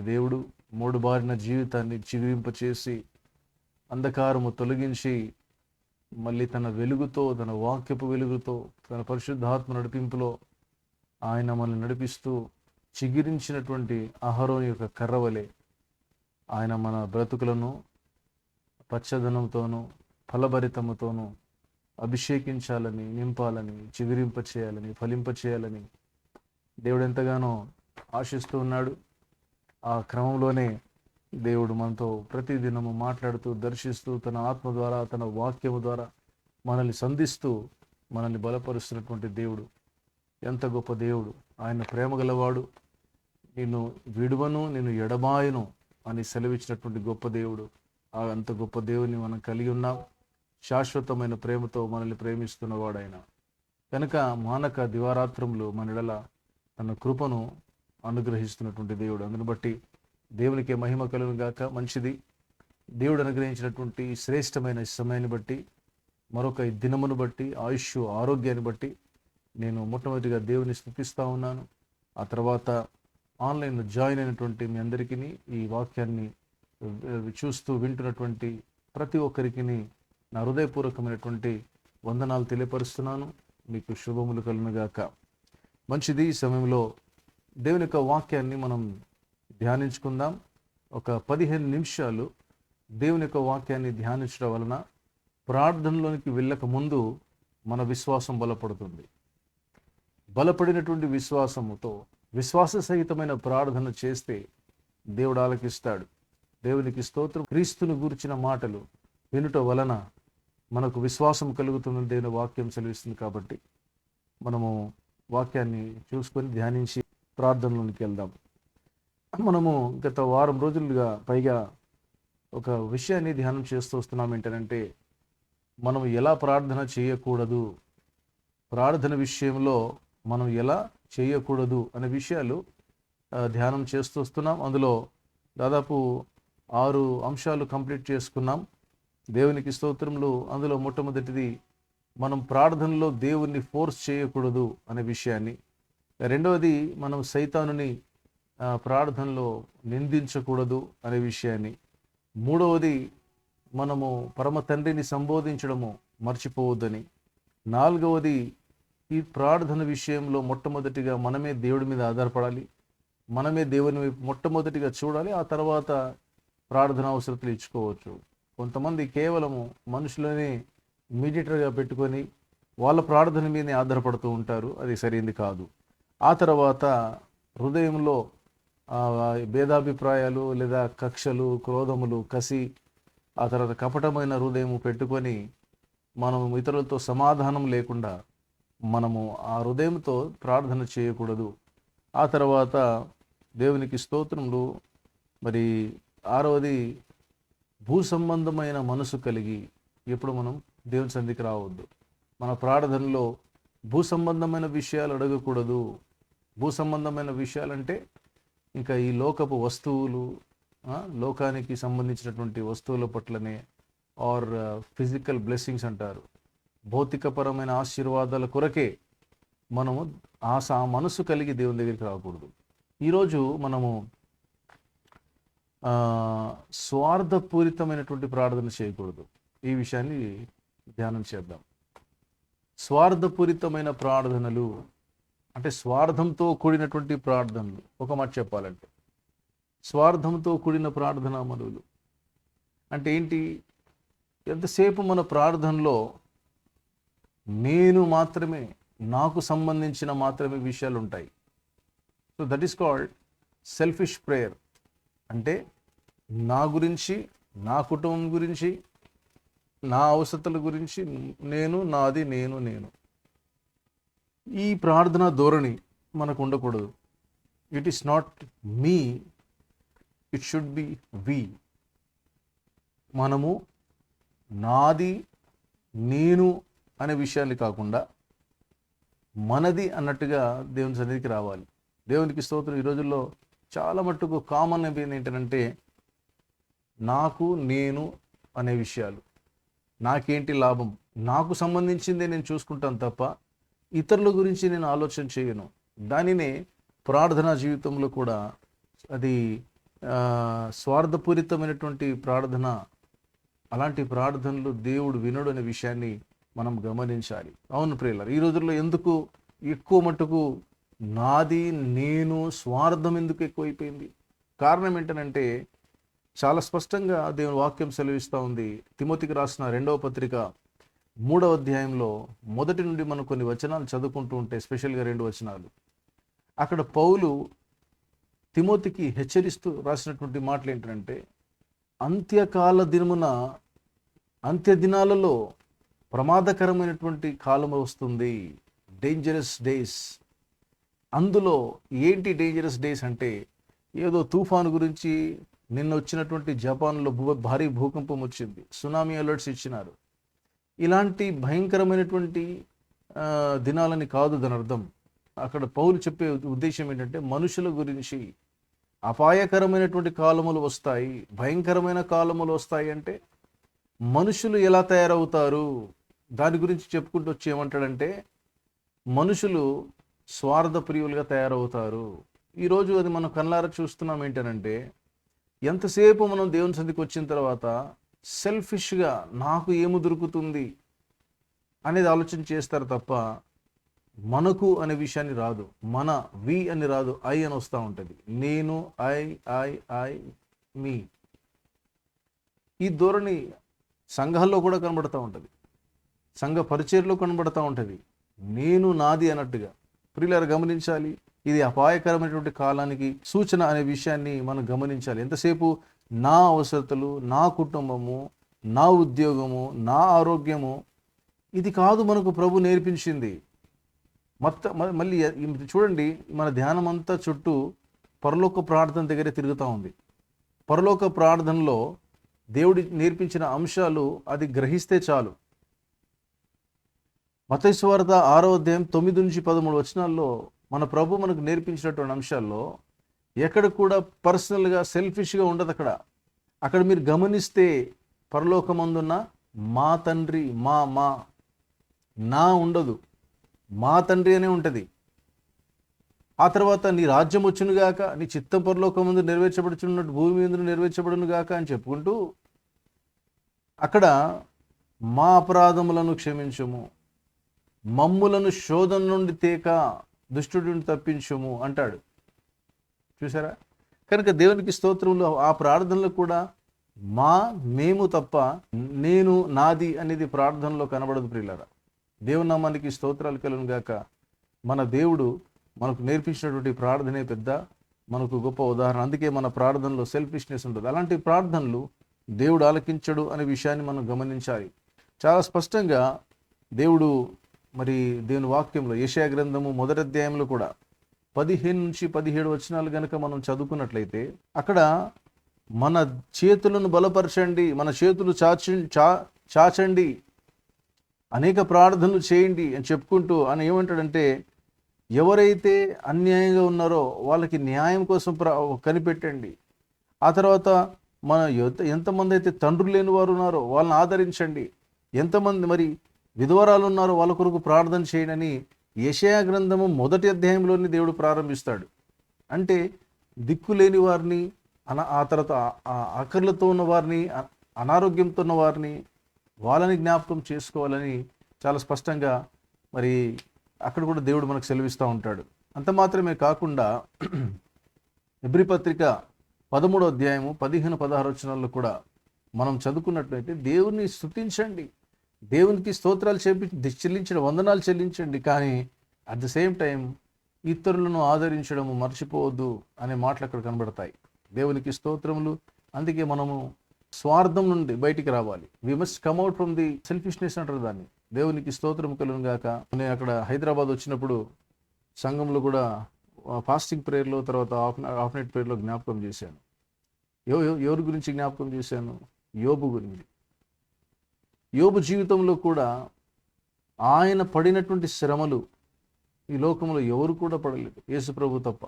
దేవుడు మూడు బారిన జీవితాన్ని చిగురింపచేసి అంధకారము తొలగించి మళ్ళీ తన వెలుగుతో తన వాక్యపు వెలుగుతో తన పరిశుద్ధాత్మ నడిపింపులో ఆయన మనల్ని నడిపిస్తూ చిగిరించినటువంటి ఆహారం యొక్క కర్రవలే. ఆయన మన బ్రతుకులను పచ్చదనంతోనూ ఫలభరితముతోనూ అభిషేకించాలని నింపాలని చిగురింప చేయాలని ఫలింప చేయాలని దేవుడు ఎంతగానో ఆశిస్తూ ఉన్నాడు. ఆ క్రమంలోనే దేవుడు మనతో ప్రతిదినము మాట్లాడుతూ దర్శిస్తూ తన ఆత్మ ద్వారా తన వాక్యము ద్వారా మనల్ని సంధిస్తూ మనల్ని బలపరుస్తున్నటువంటి దేవుడు. ఎంత గొప్ప దేవుడు. ఆయన ప్రేమ గలవాడు. నిన్ను విడువను నిన్ను ఎడబాయను అని సెలవిచ్చినటువంటి గొప్ప దేవుడు. ఆ అంత గొప్ప దేవుని మనం కలిగి ఉన్నాం. శాశ్వతమైన ప్రేమతో మనల్ని ప్రేమిస్తున్నవాడు ఆయన కనుక మానక దివారాత్రములు మన ఎడల తన కృపను అనుగ్రహిస్తున్నటువంటి దేవుడు. అందును బట్టి దేవునికి మహిమ కలుగును గాక. మంచిది. దేవుడు అనుగ్రహించినటువంటి శ్రేష్టమైన సమయాన్ని బట్టి మరొక దినమును బట్టి ఆయుష్ ఆరోగ్యాన్ని బట్టి నేను మొట్టమొదటిగా దేవుని స్థుతిస్తూ ఉన్నాను. ఆ తర్వాత ఆన్లైన్లో జాయిన్ అయినటువంటి మీ అందరికీ ఈ వాక్యాన్ని చూస్తూ వింటున్నటువంటి ప్రతి ఒక్కరికి నా హృదయపూర్వకమైనటువంటి వందనాలు తెలియపరుస్తున్నాను. మీకు శుభములు కలుగునుగాక మంచిది. ఈ సమయంలో దేవుని యొక్క వాక్యాన్ని మనం ధ్యానించుకుందాం. ఒక పదిహేను నిమిషాలు దేవుని యొక్క వాక్యాన్ని ధ్యానించడం వలన ప్రార్థనలోనికి వెళ్ళక ముందు మన విశ్వాసం బలపడుతుంది. బలపడినటువంటి విశ్వాసముతో విశ్వాస సహితమైన ప్రార్థన చేస్తే దేవుడు ఆలకిస్తాడు. దేవునికి స్తోత్రం. క్రీస్తును గూర్చిన మాటలు వినుట వలన మనకు విశ్వాసం కలుగుతుందని దేవుని వాక్యం సెలవిస్తుంది కాబట్టి మనము వాక్యాన్ని చూసుకొని ధ్యానించి ప్రార్థనలోనికి వెళ్దాం. మనము గత వారం రోజులుగా పైగా ఒక విషయాన్ని ధ్యానం చేస్తూ వస్తున్నాం ఏంటంటే మనం ఎలా ప్రార్థన చేయకూడదు ప్రార్థన విషయంలో మనం ఎలా చేయకూడదు అనే విషయాలు ధ్యానం చేస్తూ వస్తున్నాం. అందులో దాదాపు ఆరు అంశాలు కంప్లీట్ చేసుకున్నాం. దేవునికి స్తోత్రములు. అందులో మొట్టమొదటిది మనం ప్రార్థనలో దేవుణ్ణి ఫోర్స్ చేయకూడదు అనే విషయాన్ని. రెండవది మనం సైతానుని ప్రార్థనలో నిందించకూడదు అనే విషయాన్ని. మూడవది మనము పరమ తండ్రిని సంబోధించడము మర్చిపోవద్దని. నాలుగవది ఈ ప్రార్థన విషయంలో మొట్టమొదటిగా మనమే దేవుడి మీద ఆధారపడాలి. మనమే దేవుని వైపు మొట్టమొదటిగా చూడాలి. ఆ తర్వాత ప్రార్థన అవసరతలు ఇచ్చుకోవచ్చు. కొంతమంది కేవలము మనుషులని మీడియేటర్గా పెట్టుకొని వాళ్ళ ప్రార్థన మీదనే ఆధారపడుతూ ఉంటారు. అది సరైంది కాదు. ఆ తర్వాత హృదయంలో భేదాభిప్రాయాలు లేదా కక్షలు క్రోధములు కసి ఆ తర్వాత కపటమైన హృదయము పెట్టుకొని మనము ఇతరులతో సమాధానం లేకుండా మనము ఆ హృదయంతో ప్రార్థన చేయకూడదు. ఆ తర్వాత దేవునికి స్తోత్రములు. మరి ఆరవది భూ సంబంధమైన మనసు కలిగి ఎప్పుడు మనం దేవుని సంధికి రావద్దు. మన ప్రార్థనలో భూ సంబంధమైన విషయాలు అడగకూడదు. భూ సంబంధమైన విషయాలంటే ఇంకా ఈ లోకపు వస్తువులు లోకానికి సంబంధించినటువంటి వస్తువుల పట్లనే ఆర్ ఫిజికల్ బ్లెస్సింగ్స్ అంటారు. భౌతికపరమైన ఆశీర్వాదాల కొరకే మనము ఆశ మనసు కలిగి దేవుని దగ్గరికి రాకూడదు. ఈరోజు మనము స్వార్థపూరితమైనటువంటి ప్రార్థన చేయకూడదు. ఈ విషయాన్ని ధ్యానం చేద్దాం. స్వార్థపూరితమైన ప్రార్థనలు అంటే స్వార్థంతో కూడినటువంటి ప్రార్థనలు. ఒక మాట చెప్పాలంటే స్వార్థంతో కూడిన ప్రార్థనా మనువులు అంటే ఏంటి? ఎంతసేపు మన ప్రార్థనలో నేను మాత్రమే నాకు సంబంధించిన మాత్రమే విషయాలు ఉంటాయి. So that is called selfish prayer అంటే నా గురించి నా కుటుంబం గురించి నా అవసరతల గురించి నేను నాది నేను నేను. ఈ ప్రార్థన ధోరణి మనకు ఉండకూడదు. It is not me it should be we మనము నాది నేను అనే విషయాన్ని కాకుండా మనది అన్నట్టుగా దేవుని సన్నిధికి రావాలి. దేవునికి స్తోత్రం. ఈ రోజుల్లో చాలా మట్టుకు కామన్ అయిపోయింది ఏంటంటే నాకు నేను అనే విషయాలు. నాకేంటి లాభం? నాకు సంబంధించిందే నేను చూసుకుంటాను తప్ప ఇతరుల గురించి నేను ఆలోచన చేయను. దానినే ప్రార్థనా జీవితంలో కూడా అది స్వార్థపూరితమైనటువంటి ప్రార్థన అలాంటి ప్రార్థనలు దేవుడు వినడు అనే విషయాన్ని మనం గమనించాలి. అవును ప్రియులర్ ఈ రోజుల్లో ఎందుకు ఎక్కువ మటుకు నాది నేను స్వార్థం ఎందుకు ఎక్కువైపోయింది? కారణం ఏంటనంటే చాలా స్పష్టంగా దేవుని వాక్యం సెలవిస్తూ ఉంది. తిమోతికి రాసిన రెండవ పత్రిక మూడవ అధ్యాయంలో మొదటి నుండి మనం కొన్ని వచనాలు చదువుకుంటూ ఉంటే స్పెషల్గా రెండు వచనాలు. అక్కడ పౌలు తిమోతికి హెచ్చరిస్తూ రాసినటువంటి మాటలు ఏంటంటే అంత్యకాల దినమున అంత్య దినాలలో ప్రమాదకరమైనటువంటి కాలం వస్తుంది. డేంజరస్ డేస్ అందులో ఏంటి డేంజరస్ డేస్ అంటే ఏదో తుఫాను గురించి నిన్న వచ్చినటువంటి జపాన్లో భూ భారీ భూకంపం వచ్చింది. సునామీ అలర్ట్స్ ఇచ్చినారు. ఇలాంటి భయంకరమైనటువంటి దినాలని కాదు దాని అర్థం. అక్కడ పౌలు చెప్పే ఉద్దేశం ఏంటంటే మనుషుల గురించి అపాయకరమైనటువంటి కాలములు వస్తాయి. భయంకరమైన కాలములు వస్తాయి అంటే మనుషులు ఎలా తయారవుతారు? దాని గురించి చెప్పుకుంటూ వచ్చి ఏమంటాడంటే మనుషులు స్వార్థ ప్రియులుగా తయారవుతారు. ఈరోజు అది మనం కళ్ళారా చూస్తున్నాం ఏంటనంటే ఎంతసేపు మనం దేవుని సందికి వచ్చిన తర్వాత సెల్ఫిష్గా నాకు ఏమి దొరుకుతుంది అనేది ఆలోచన చేస్తారు తప్ప మనకు అనే విషయాన్ని రాదు. మన వి అని రాదు. ఐ అని వస్తూ ఉంటుంది. నేను ఐ ఐ ఐ మీ ఈ ధోరణి సంఘాల్లో కూడా కనబడుతూ ఉంటుంది. సంఘ పరిచయలో కనబడుతూ ఉంటుంది. నేను నాది అన్నట్టుగా. ప్రియులారు గమనించాలి. ఇది అపాయకరమైనటువంటి కాలానికి సూచన అనే విషయాన్ని మనం గమనించాలి. ఎంతసేపు నా అవసరతలు నా కుటుంబము నా ఉద్యోగము నా ఆరోగ్యము ఇది కాదు మనకు ప్రభు నేర్పించింది. మొత్తం మళ్ళీ చూడండి మన ధ్యానం అంతా చుట్టూ పరలోక ప్రార్థన దగ్గరే తిరుగుతూ ఉంది. పరలోక ప్రార్థనలో దేవుడి నేర్పించిన అంశాలు అది గ్రహిస్తే చాలు. మతైస్వార్త ఆరో అధ్యాయం తొమ్మిది నుంచి పదమూడు వచనాల్లో మన ప్రభు మనకు నేర్పించినటువంటి అంశాల్లో ఎక్కడ కూడా పర్సనల్గా సెల్ఫిష్గా ఉండదు అక్కడ. అక్కడ మీరు గమనిస్తే పరలోకమందున్న మా తండ్రి మా మా నా ఉండదు. మా తండ్రి అనే ఉంటుంది. ఆ తర్వాత నీ రాజ్యం వచ్చునుగాక నీ చిత్తం పరలోకం ముందు నెరవేర్చబడుచున్నట్టు భూమి మీద నెరవేర్చబడును గాక అని చెప్పుకుంటూ అక్కడ మా అపరాధములను క్షమించము. మమ్ములను శోధన నుండి తేక దుష్టుడిని తప్పించము అంటాడు. చూసారా కనుక దేవునికి స్తోత్రంలో ఆ ప్రార్థనలో కూడా మా మేము తప్ప నేను నాది అనేది ప్రార్థనలో కనబడదు ప్రియులరా. దేవుని నామానికి స్తోత్రాలు కలను గాక. మన దేవుడు మనకు నేర్పించినటువంటి ప్రార్థనే పెద్ద మనకు గొప్ప ఉదాహరణ. అందుకే మన ప్రార్థనలో సెల్ఫిష్నెస్ ఉంటుంది అలాంటి ప్రార్థనలు దేవుడు ఆలకించడు అనే విషయాన్ని మనం గమనించాలి. చాలా స్పష్టంగా దేవుడు మరి దేవుని వాక్యంలో ఏషియా గ్రంథము మొదటి అధ్యాయంలో కూడా పదిహేను నుంచి పదిహేడు వచనాలు కనుక మనం చదువుకున్నట్లయితే అక్కడ మన చేతులను బలపరచండి మన చేతులు చాచి చా చాచండి అనేక ప్రార్థనలు చేయండి అని చెప్పుకుంటూ ఆయన ఏమంటాడంటే ఎవరైతే అన్యాయంగా ఉన్నారో వాళ్ళకి న్యాయం కోసం ప్ర కనిపెట్టండి. ఆ తర్వాత మన ఎంతమంది అయితే తండ్రులు లేని వారు ఉన్నారో వాళ్ళని ఆదరించండి. ఎంతమంది మరి విధవరాలు ఉన్నారో వాళ్ళ కొరకు ప్రార్థన చేయడని యెషయా గ్రంథము మొదటి అధ్యాయంలోని దేవుడు ప్రారంభిస్తాడు. అంటే దిక్కు లేని వారిని అన ఆ తర్వాత ఆ- ఆకర్లతో ఉన్న వారిని అనారోగ్యంతో ఉన్న వారిని వాళ్ళని జ్ఞాపకం చేసుకోవాలని చాలా స్పష్టంగా మరి అక్కడ కూడా దేవుడు మనకు సెలవిస్తూ ఉంటాడు. అంత మాత్రమే కాకుండా ఎబ్రి పత్రిక పదమూడో అధ్యాయము పదిహేను పదహారు వచనాల్లో కూడా మనం చదువుకున్నట్లయితే దేవుణ్ణి స్థుతించండి దేవునికి స్తోత్రాలు చేపి చెల్లించడం వందనాలు చెల్లించండి కానీ అట్ ద సేమ్ టైం ఇతరులను ఆదరించడము మర్చిపోవద్దు అనే మాటలు అక్కడ కనబడతాయి. దేవునికి స్తోత్రములు. అందుకే మనము స్వార్థం నుండి బయటికి రావాలి. We must out from the selfishness అంటారు దాన్ని. దేవునికి స్తోత్రం కలుగును గాక. నేను అక్కడ హైదరాబాద్ వచ్చినప్పుడు సంఘంలో కూడా ఫాస్టింగ్ ప్రేయర్లో తర్వాత ఆఫ్ హాఫ్ నైట్ ప్రేయర్లో జ్ఞాపకం చేశాను. ఎవ ఎవరి గురించి జ్ఞాపకం చేశాను? యోబు గురించి. యోబు జీవితంలో కూడా ఆయన పడినటువంటి శ్రమలు ఈ లోకంలో ఎవరు కూడా పడలేదు. యేసు ప్రభు తప్ప.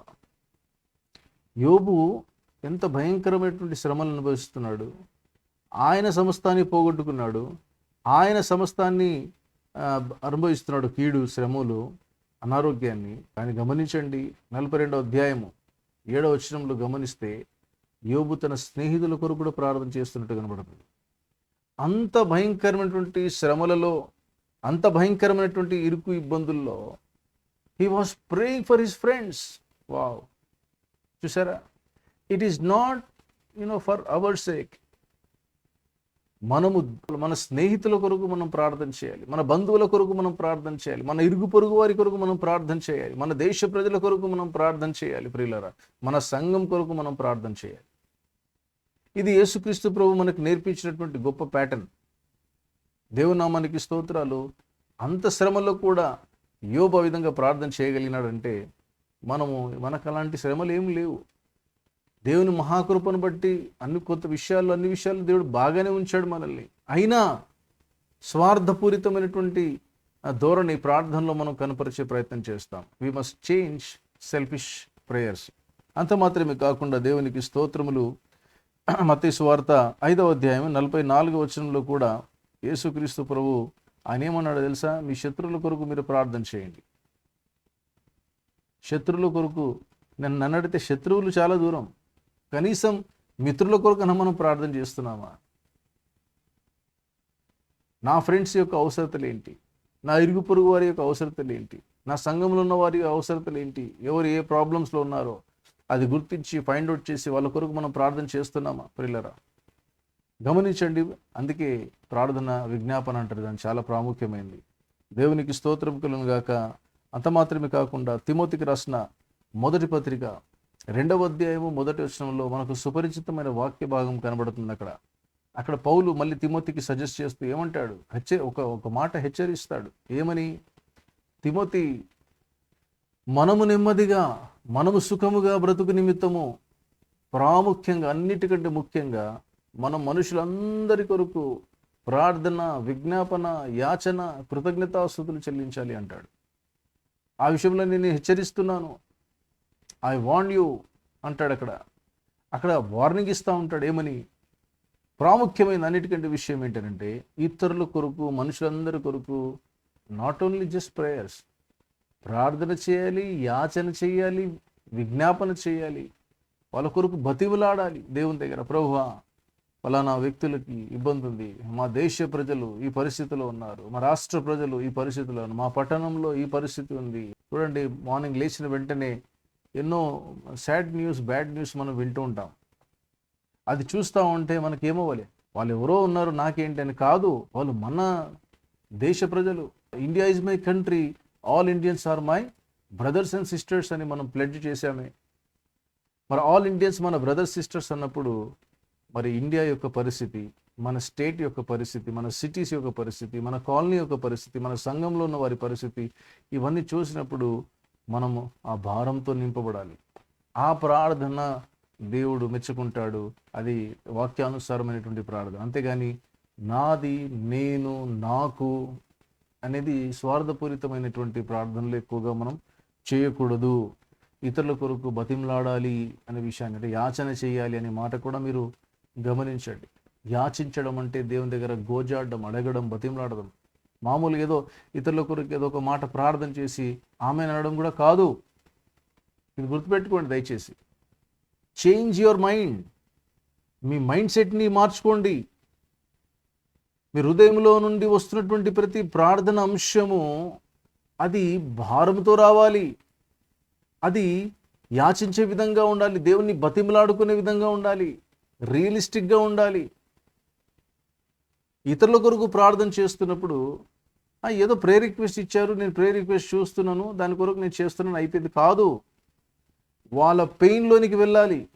యోబు ఎంత భయంకరమైనటువంటి శ్రమలు అనుభవిస్తున్నాడు. ఆయన సమస్తాన్ని పోగొట్టుకున్నాడు. ఆయన సమస్తాన్ని అనుభవిస్తున్నాడు కీడు శ్రమలు అనారోగ్యాన్ని. కానీ గమనించండి నలభై రెండో అధ్యాయము ఏడవ వచనంలో గమనిస్తే యోబు తన స్నేహితుల కొరకు కూడా ప్రార్థన చేస్తున్నట్టు కనబడుతుంది. అంత భయంకరమైనటువంటి శ్రమలలో అంత భయంకరమైనటువంటి ఇరుకు ఇబ్బందుల్లో he was praying for his friends wow చూసారా? It is not you know for our sake మనము మన స్నేహితుల కొరకు మనం ప్రార్థన చేయాలి. మన బంధువుల కొరకు మనం ప్రార్థన చేయాలి. మన ఇరుగు పొరుగు వారి కొరకు మనం ప్రార్థన చేయాలి. మన దేశ ప్రజల కొరకు మనం ప్రార్థన చేయాలి ప్రియులరా. మన సంఘం కొరకు మనం ప్రార్థన చేయాలి. ఇది యేసుక్రీస్తు ప్రభు మనకు నేర్పించినటువంటి గొప్ప ప్యాటర్న్. దేవునామానికి స్తోత్రాలు. అంత శ్రమలో కూడా యోబు విధంగా ప్రార్థన చేయగలిగినాడంటే మనము మనకు అలాంటి శ్రమలు ఏమి లేవు. దేవుని మహాకృపను బట్టి అన్ని కొత్త విషయాలు అన్ని విషయాలు దేవుడు బాగానే ఉంచాడు మనల్ని. అయినా స్వార్థపూరితమైనటువంటి ఆ ధోరణి ప్రార్థనలో మనం కనపరిచే ప్రయత్నం చేస్తాం. We must change selfish prayers అంత మాత్రమే కాకుండా దేవునికి స్తోత్రములు మతీ సువార్త ఐదవ అధ్యాయం నలభై నాలుగవ వచనంలో కూడా యేసుక్రీస్తు ప్రభు ఆయన ఏమన్నాడు తెలుసా? మీ శత్రువుల కొరకు మీరు ప్రార్థన చేయండి. శత్రువుల కొరకు నన్ను నన్నడితే శత్రువులు చాలా దూరం. కనీసం మిత్రుల కొరకు మనం ప్రార్థన చేస్తున్నామా? నా ఫ్రెండ్స్ యొక్క అవసరతలు ఏంటి నా ఇరుగు పొరుగు వారి యొక్క అవసరతలు ఏంటి నా సంఘంలో ఉన్న వారి అవసరతలు ఏంటి ఎవరు ఏ ప్రాబ్లమ్స్లో ఉన్నారో అది గుర్తించి ఫైండ్ అవుట్ చేసి వాళ్ళ కొరకు మనం ప్రార్థన చేస్తున్నామా? ప్రిల్లరా గమనించండి. అందుకే ప్రార్థన విజ్ఞాపన అంటారు. దాని చాలా ప్రాముఖ్యమైనది దేవునికి స్తోత్రం గాక అంత మాత్రమే కాకుండా తిమోతికి రాసిన మొదటి పత్రిక రెండవ అధ్యాయము మొదటి వచనంలో మనకు సుపరిచితమైన వాక్య భాగం కనబడుతుంది అక్కడ. అక్కడ పౌలు మళ్ళీ తిమోతికి సజెస్ట్ చేస్తూ ఏమంటాడు? హెచ్చ ఒక ఒక మాట హెచ్చరిస్తాడు. ఏమని? తిమోతి మనము నెమ్మదిగా మనము సుఖముగా బ్రతుకు నిమిత్తము ప్రాముఖ్యంగా అన్నిటికంటే ముఖ్యంగా మనం మనుషులందరి కొరకు ప్రార్థన విజ్ఞాపన యాచన కృతజ్ఞతాస్థుతులు చెల్లించాలి అంటాడు. ఆ విషయంలో నేను హెచ్చరిస్తున్నాను. ఐ వాంట్ యూ అంటాడు అక్కడ. అక్కడ వార్నింగ్ ఇస్తూ ఉంటాడు. ఏమని? ప్రాముఖ్యమైన అన్నిటికంటే విషయం ఏంటంటే ఇతరుల కొరకు మనుషులందరి కొరకు నాట్ ఓన్లీ జస్ట్ ప్రేయర్స్ ప్రార్థన చేయాలి యాచన చేయాలి విజ్ఞాపన చేయాలి. వాళ్ళ కొరకు బతివులాడాలి దేవుని దగ్గర. ప్రభువా ఫలానా వ్యక్తులకి ఇబ్బంది ఉంది. మా దేశ ప్రజలు ఈ పరిస్థితిలో ఉన్నారు. మా రాష్ట్ర ప్రజలు ఈ పరిస్థితిలో మా పట్టణంలో ఈ పరిస్థితి ఉంది. చూడండి మార్నింగ్ లేచిన వెంటనే ఎన్నో సాడ్ న్యూస్ బ్యాడ్ న్యూస్ మనం వింటూ ఉంటాం. అది చూస్తూ ఉంటే మనకేమవ్వాలి వాళ్ళు ఎవరో ఉన్నారు నాకేంటి అని కాదు. వాళ్ళు మన దేశ ప్రజలు. India is my country. All Indians are my brothers and sisters అని మనం ప్లెడ్జ్ చేశామే. మరి ఆల్ ఇండియన్స్ మన బ్రదర్స్ సిస్టర్స్ అన్నప్పుడు మరి ఇండియా యొక్క పరిస్థితి మన స్టేట్ యొక్క పరిస్థితి మన సిటీస్ యొక్క పరిస్థితి మన కాలనీ యొక్క పరిస్థితి మన సంఘంలో ఉన్న వారి పరిస్థితి ఇవన్నీ చూసినప్పుడు మనము ఆ భారంతో నింపబడాలి. ఆ ప్రార్థన దేవుడు మెచ్చుకుంటాడు. అది వాక్యానుసారమైనటువంటి ప్రార్థన. అంతేగాని నాది నేను నాకు అనేది స్వార్థపూరితమైనటువంటి ప్రార్థనలు ఎక్కువగా మనం చేయకూడదు. ఇతరుల కొరకు బతిమలాడాలి అనే విషయాన్ని అంటే యాచన చేయాలి అనే మాట కూడా మీరు గమనించండి. యాచించడం అంటే దేవుని దగ్గర గోజాడడం అడగడం బతిమలాడడం. మామూలుగా ఏదో ఇతరుల కొరకు ఏదో ఒక మాట ప్రార్థన చేసి ఆమె అనడం కూడా కాదు. ఇది గుర్తుపెట్టుకోండి దయచేసి. చేంజ్ యువర్ మైండ్ మీ మైండ్ సెట్ని మార్చుకోండి. మీ హృదయంలో నుండి వస్తున్నటువంటి ప్రతి ప్రార్థన అంశము అది భారంతో రావాలి. అది యాచించే విధంగా ఉండాలి. దేవుణ్ణి బతిమలాడుకునే విధంగా ఉండాలి. రియలిస్టిక్గా ఉండాలి. ఇతరుల కొరకు ప్రార్థన చేస్తున్నప్పుడు ఏదో ప్రే రిక్వెస్ట్ ఇచ్చారు నేను ప్రే రిక్వెస్ట్ చూస్తున్నాను దాని కొరకు నేను చేస్తున్నాను అయిపోయింది. కాదు. వాళ్ళ పెయిన్లోనికి వెళ్ళాలి.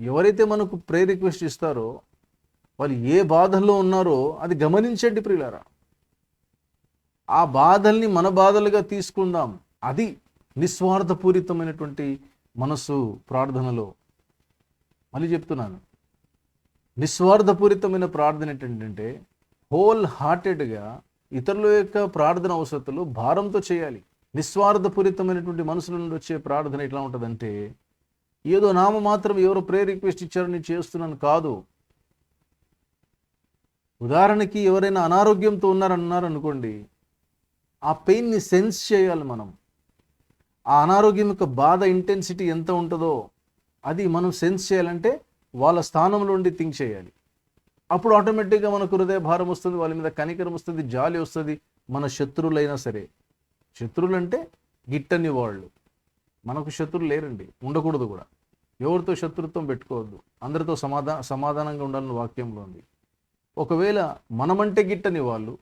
ఎవరైతే మనకు ప్రే రిక్వెస్ట్ ఇస్తారో వాళ్ళు ఏ బాధల్లో ఉన్నారో అది గమనించండి ప్రియులారా. ఆ బాధల్ని మన బాధలుగా తీసుకుందాం. అది నిస్వార్థపూరితమైనటువంటి మనస్సు ప్రార్థనలో. మళ్ళీ చెప్తున్నాను. నిస్వార్థపూరితమైన ప్రార్థన ఏంటంటే హోల్ హార్టెడ్గా ఇతరుల యొక్క ప్రార్థన అవసరతలు భారంతో చేయాలి. నిస్వార్థపూరితమైనటువంటి మనసుల నుండి వచ్చే ప్రార్థన ఎట్లా ఉంటుందంటే ఏదో నామ మాత్రం ఎవరో ప్రే రిక్వెస్ట్ ఇచ్చారని చేస్తున్నాను కాదు. ఉదాహరణకి ఎవరైనా అనారోగ్యంతో ఉన్నారన్నారు అనుకోండి ఆ పెయిన్ని సెన్స్ చేయాలి మనం. ఆ అనారోగ్యం యొక్క బాధ ఇంటెన్సిటీ ఎంత ఉంటుందో అది మనం సెన్స్ చేయాలంటే వాళ్ళ స్థానంలో ఉండి థింక్ చేయాలి. అప్పుడు ఆటోమేటిక్గా మనకు హృదయ భారం వస్తుంది వాళ్ళ మీద కనికరం వస్తుంది జాలి వస్తుంది మన శత్రువులైనా సరే. శత్రువులు అంటే గిట్టని వాళ్ళు. మనకు శత్రువులు లేరండి ఉండకూడదు కూడా. ఎవరితో శత్రుత్వం పెట్టుకోవద్దు. అందరితో సమాధా సమాధానంగా ఉండాలని వాక్యంలో ఉంది. ఒకవేళ మనమంటే గిట్టని వాళ్ళు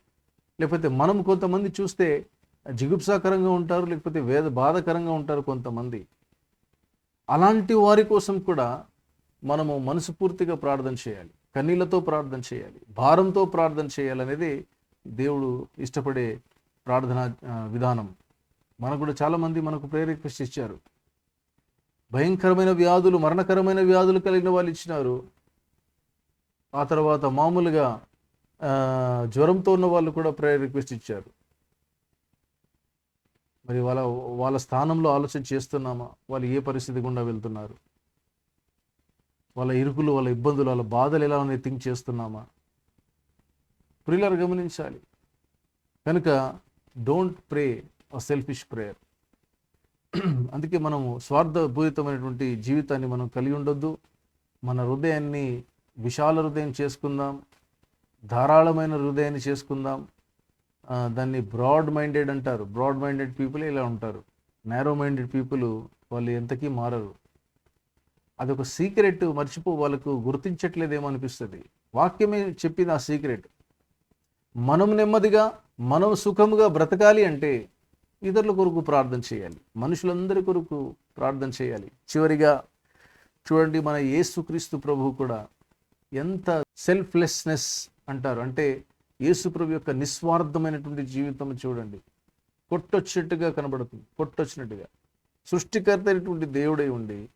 లేకపోతే మనం కొంతమంది చూస్తే జిగుప్సాకరంగా ఉంటారు లేకపోతే వేద బాధకరంగా ఉంటారు కొంతమంది. అలాంటి వారి కోసం కూడా మనము మనసుపూర్తిగా ప్రార్థన చేయాలి. కన్నీళ్ళతో ప్రార్థన చేయాలి. భారంతో ప్రార్థన చేయాలనేది దేవుడు ఇష్టపడే ప్రార్థన విధానం. మనకు కూడా చాలామంది మనకు ప్రేయర్ రిక్వెస్ట్ ఇచ్చారు. భయంకరమైన వ్యాధులు మరణకరమైన వ్యాధులు కలిగిన వాళ్ళు ఇచ్చినారు. ఆ తర్వాత మామూలుగా జ్వరంతో ఉన్న వాళ్ళు కూడా ప్రేయర్ రిక్వెస్ట్ ఇచ్చారు. మరి వాళ్ళ వాళ్ళ స్థానంలో ఆలోచన చేస్తున్నామా? వాళ్ళు ఏ పరిస్థితి గుండా వెళ్తున్నారు? వాళ్ళ ఇరుకులు వాళ్ళ ఇబ్బందులు వాళ్ళ బాధలు ఎలా ఉన్నాయి? థింక్ చేస్తున్నామా? ప్రియులారు గమనించాలి. కనుక don't pray a selfish prayer అందుకే మనము స్వార్థపూరితమైనటువంటి జీవితాన్ని మనం కలిగి ఉండొద్దు. మన హృదయాన్ని విశాల హృదయం చేసుకుందాం ధారాళమైన హృదయాన్ని చేసుకుందాం. దాన్ని బ్రాడ్ మైండెడ్ అంటారు. బ్రాడ్ మైండెడ్ పీపుల్ ఇలా ఉంటారు. నేరో మైండెడ్ పీపుల్ వాళ్ళు ఎంతకీ మారరు. అదొక సీక్రెట్ మర్చిపో వాళ్ళకు గుర్తించట్లేదేమో అనిపిస్తుంది. వాక్యమే చెప్పింది ఆ సీక్రెట్. మనం నెమ్మదిగా మనం సుఖముగా బ్రతకాలి అంటే ఇతరుల కొరకు ప్రార్థన చేయాలి. మనుషులందరి కొరకు ప్రార్థన చేయాలి. చివరిగా చూడండి మన యేసుక్రీస్తు ప్రభువు కూడా ఎంత సెల్ఫ్లెస్నెస్ అంటారు? అంటే యేసుప్రభు యొక్క నిస్వార్థమైనటువంటి జీవితం చూడండి. కొట్టొచ్చినట్టుగా కనబడుతుంది. కొట్టొచ్చినట్టుగా సృష్టికర్త అయినటువంటి దేవుడై ఉండి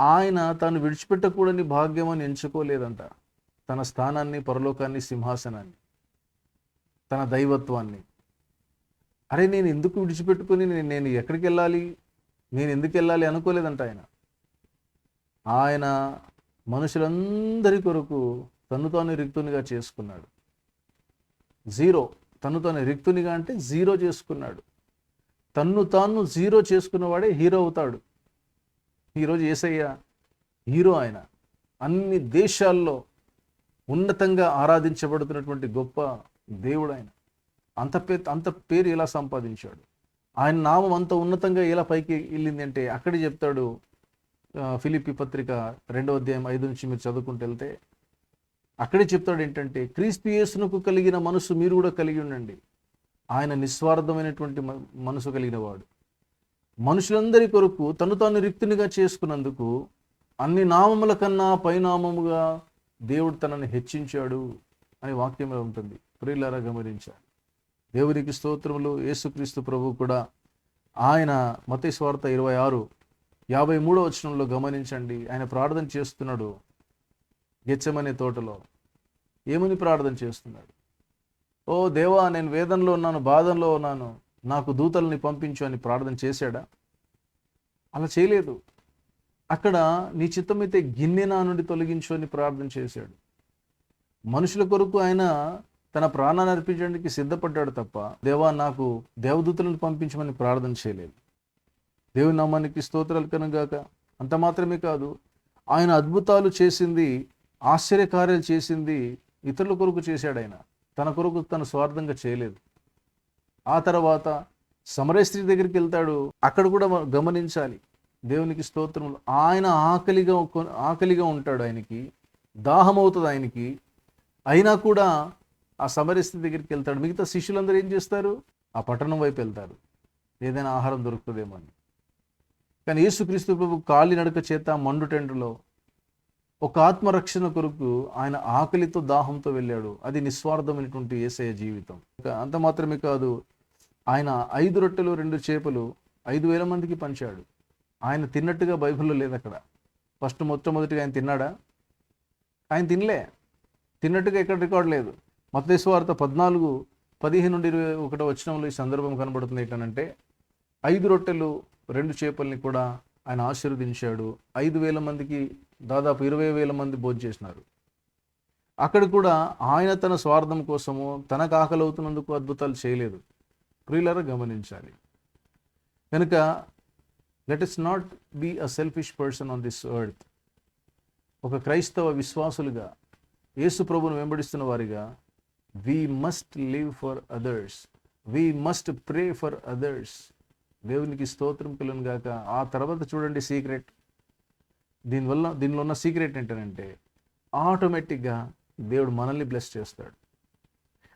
ఆయన తాను విడిచిపెట్టకూడని భాగ్యం అని ఎంచుకోలేదంట. తన స్థానాన్ని పరలోకాన్ని సింహాసనాన్ని తన దైవత్వాన్ని. అరే నేను ఎందుకు విడిచిపెట్టుకుని నేను నేను ఎక్కడికి వెళ్ళాలి నేను ఎందుకు వెళ్ళాలి అనుకోలేదంట ఆయన. ఆయన మనుషులందరి కొరకు తను తాను రిక్తునిగా చేసుకున్నాడు. జీరో. తను తాను రిక్తునిగా అంటే జీరో చేసుకున్నాడు. తన్ను తాను జీరో చేసుకున్నవాడే హీరో అవుతాడు. ఈరోజు ఏసయ్య హీరో ఆయన. అన్ని దేశాల్లో ఉన్నతంగా ఆరాధించబడుతున్నటువంటి గొప్ప దేవుడు ఆయన. అంత పే అంత పేరు ఎలా సంపాదించాడు? ఆయన నామం అంత ఉన్నతంగా ఎలా పైకి వెళ్ళింది అంటే అక్కడే చెప్తాడు ఫిలిపి పత్రిక రెండవ అధ్యాయం ఐదు నుంచి మీరు చదువుకుంటూ వెళ్తే అక్కడే చెప్తాడు ఏంటంటే క్రీస్తు యేసునకు కలిగిన మనసు మీరు కూడా కలిగి ఉండండి. ఆయన నిస్వార్థమైనటువంటి మనసు కలిగిన వాడు మనుషులందరి కొరకు తను తాను రిక్తునిగా చేసుకున్నందుకు అన్ని నామముల కన్నా పైనామముగా దేవుడు తనని హెచ్చించాడు అని వాక్యంలో ఉంటుంది. ప్రియులారా గమనించాలి. దేవునికి స్తోత్రములు. యేసుక్రీస్తు ప్రభు కూడా ఆయన మతేశ్వార్త స్వార్థ ఇరవై ఆరు యాభై మూడో వచనంలో గమనించండి. ఆయన ప్రార్థన చేస్తున్నాడు గెచ్చమనే తోటలో. ఏమని ప్రార్థన చేస్తున్నాడు? ఓ దేవా నేను వేదనలో ఉన్నాను బాధంలో ఉన్నాను నాకు దూతల్ని పంపించు అని ప్రార్థన చేశాడా? అలా చేయలేదు. అక్కడ నీ చిత్తమైతే గిన్నె నా నుండి తొలగించు అని ప్రార్థన చేశాడు. మనుషుల కొరకు ఆయన తన ప్రాణాన్ని అర్పించడానికి సిద్ధపడ్డాడు తప్ప దేవా నాకు దేవదూతలను పంపించమని ప్రార్థన చేయలేదు. దేవుని నామానికి స్తోత్రాలు కనుగాక. అంత మాత్రమే కాదు ఆయన అద్భుతాలు చేసింది ఆశ్చర్యకార్యాలు చేసింది ఇతరుల కొరకు చేశాడు ఆయన. తన కొరకు తను స్వార్థంగా చేయలేదు. ఆ తర్వాత సమరయ దగ్గరికి వెళ్తాడు. అక్కడ కూడా గమనించాలి. దేవునికి స్తోత్రములు. ఆయన ఆకలిగా ఆకలిగా ఉంటాడు ఆయనకి దాహం అవుతుంది ఆయనకి. అయినా కూడా ఆ సమరస్థితి దగ్గరికి వెళ్తాడు. మిగతా శిష్యులందరూ ఏం చేస్తారు? ఆ పట్టణం వైపు వెళ్తారు. ఏదైనా ఆహారం దొరుకుతుందేమో అని. కానీ యేసుక్రీస్తు ప్రభు కాలి నడక చేత మండుటెండలో ఒక ఆత్మరక్షణ కొరకు ఆయన ఆకలితో దాహంతో వెళ్ళాడు. అది నిస్వార్థమైనటువంటి ఏసయ జీవితం. అంత మాత్రమే కాదు ఆయన ఐదు రొట్టెలు రెండు చేపలు ఐదు వేల మందికి పంచాడు. ఆయన తిన్నట్టుగా బైబిల్లో లేదు అక్కడ. ఫస్ట్ మొట్టమొదటిగా ఆయన తిన్నాడా? ఆయన తినలే. తిన్నట్టుగా ఎక్కడ రికార్డ్ లేదు. మతేశ్వార్త పద్నాలుగు పదిహేను నుండి ఇరవై ఒకటో వచ్చినంలో ఈ సందర్భం కనబడుతుంది ఏంటంటే ఐదు రొట్టెలు రెండు చేపల్ని కూడా ఆయన ఆశీర్వదించాడు. ఐదు వేల మందికి దాదాపు ఇరవై వేల మంది భోజనం చేసినారు. అక్కడ కూడా ఆయన తన స్వార్థం కోసము తనకు ఆకలవుతున్నందుకు అద్భుతాలు చేయలేదు. ప్రియులర గమనించాలి. కనుక let us not be a selfish person on this earth ఒక క్రైస్తవ విశ్వాసులుగా యేసు ప్రభును వెంబడిస్తున్న వారిగా we must live for others we must pray for others దేవునికి స్తోత్రం పిల్లను గాక. ఆ తర్వాత చూడండి సీక్రెట్. దీనివల్ల దీనిలో ఉన్న సీక్రెట్ ఏంటంటే ఆటోమేటిక్గా దేవుడు మనల్ని బ్లెస్ చేస్తాడు.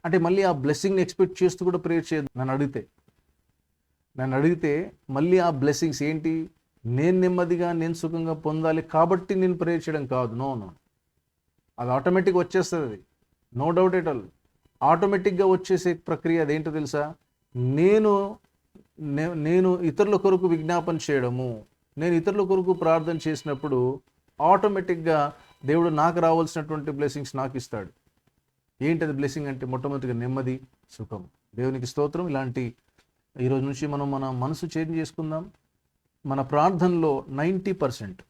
అంటే మళ్ళీ ఆ బ్లెస్సింగ్ని ఎక్స్పెక్ట్ చేస్తూ కూడా ప్రేయర్ చేయదు నన్ను అడిగితే. నన్ను అడిగితే మళ్ళీ ఆ బ్లెస్సింగ్స్ ఏంటి? నేను నెమ్మదిగా నేను సుఖంగా పొందాలి కాబట్టి నేను ప్రేయర్ చేయడం కాదు. No no. అది ఆటోమేటిక్గా వచ్చేస్తుంది. అది నో డౌట్ ఎట్ ఆల్. ఆటోమేటిక్గా వచ్చేసే ప్రక్రియ అదేంటో తెలుసా? నేను నేను ఇతరుల కొరకు విజ్ఞాపన చేయడము నేను ఇతరుల కొరకు ప్రార్థన చేసినప్పుడు ఆటోమేటిక్గా దేవుడు నాకు రావాల్సినటువంటి బ్లెస్సింగ్స్ నాకు ఇస్తాడు. ఏంటది బ్లెస్సింగ్ అంటే మొట్టమొదటిగా నెమ్మది సుఖం. దేవునికి స్తోత్రం. ఇలాంటి ఈరోజు నుంచి మనం మన మనసు చేంజ్ చేసుకుందాం. మన ప్రార్థనలో నైంటీ పర్సెంట్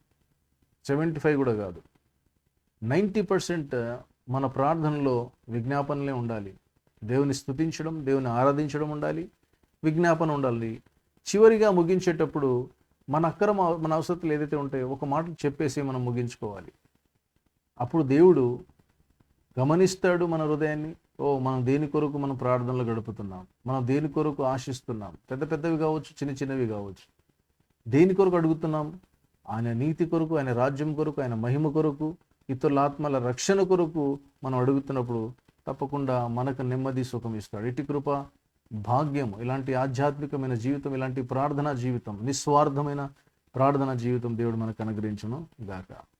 సెవెంటీ ఫైవ్ కూడా కాదు. నైంటీ పర్సెంట్ మన ప్రార్థనలో విజ్ఞాపనలే ఉండాలి. దేవుని స్తుతించడం దేవుని ఆరాధించడం ఉండాలి. విజ్ఞాపన ఉండాలి. చివరిగా ముగించేటప్పుడు మన అక్కర మన అవసరాలు ఏదైతే ఉంటాయో ఒక మాట చెప్పేసి మనం ముగించుకోవాలి. అప్పుడు దేవుడు గమనిస్తాడు మన హృదయాన్ని. ఓ మనం దేని కొరకు మనం ప్రార్థనలు గడుపుతున్నాం? మనం దేని కొరకు ఆశిస్తున్నాం? పెద్ద పెద్దవి కావచ్చు చిన్న చిన్నవి కావచ్చు. దేని కొరకు అడుగుతున్నాం? ఆయన నీతి కొరకు ఆయన రాజ్యం కొరకు ఆయన మహిమ కొరకు ఇతరుల ఆత్మల రక్షణ కొరకు మనం అడుగుతున్నప్పుడు తప్పకుండా మనకు నెమ్మది సుఖం ఇస్తాడు. ఇటు కృప భాగ్యం ఇలాంటి ఆధ్యాత్మికమైన జీవితం ఇలాంటి ప్రార్థనా జీవితం నిస్వార్థమైన ప్రార్థనా జీవితం దేవుడు మనకు అనుగ్రహించును గాక.